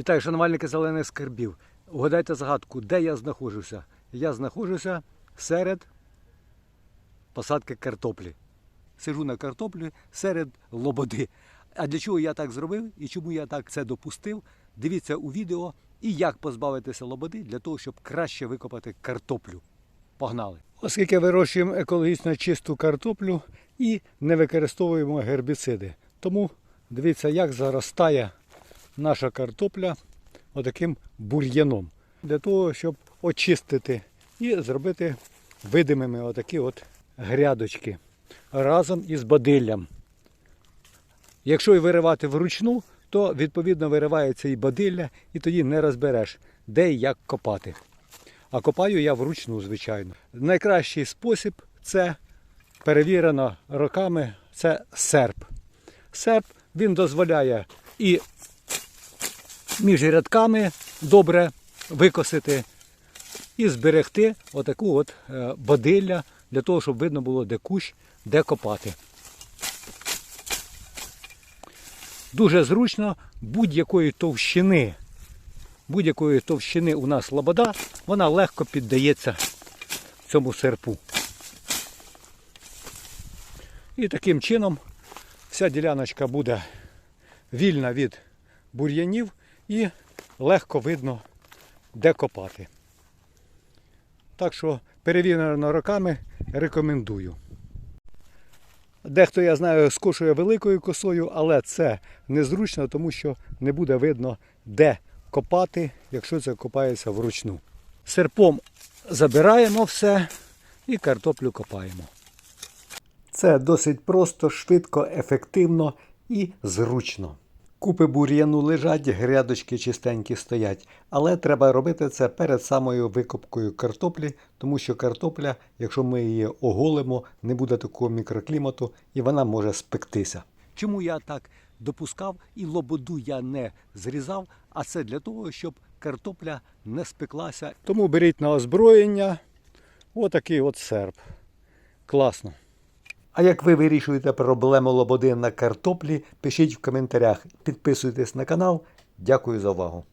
Вітаю, шанувальники зелених скарбів. Угадайте загадку, де я знаходжуся? Я знаходжуся серед посадки картоплі. Сижу на картоплі серед лободи. А для чого я так зробив і чому я так це допустив? Дивіться у відео і як позбавитися лободи для того, щоб краще викопати картоплю. Погнали! Оскільки вирощуємо екологічно чисту картоплю і не використовуємо гербіциди. Тому дивіться, як заростає наша картопля отаким бур'яном. Для того, щоб очистити і зробити видимими отакі от грядочки разом із бадиллям. Якщо виривати вручну, то відповідно виривається і бадилля, і тоді не розбереш, де і як копати. А копаю я вручну, звичайно. Найкращий спосіб це перевірено роками, це серп. Серп він дозволяє і між рядками добре викосити і зберегти отаку от е, бадилля для того, щоб видно було, де кущ, де копати. Дуже зручно будь-якої товщини. Будь-якої товщини у нас лобода, вона легко піддається цьому серпу. І таким чином вся діляночка буде вільна від бур'янів і легко видно, де копати. Так що перевірено роками рекомендую. Дехто, я знаю, скошує великою косою, але це незручно, тому що не буде видно, де копати, якщо це копається вручну. Серпом забираємо все і картоплю копаємо. Це досить просто, швидко, ефективно і зручно. Купи бур'яну лежать, грядочки чистенькі стоять, але треба робити це перед самою викопкою картоплі, тому що картопля, якщо ми її оголимо, не буде такого мікроклімату і вона може спектися. Чому я так допускав і лободу я не зрізав, а це для того, щоб картопля не спеклася. Тому беріть на озброєння отакий от серп. Класно. А як ви вирішуєте проблему лободи на картоплі, пишіть в коментарях, підписуйтесь на канал. Дякую за увагу.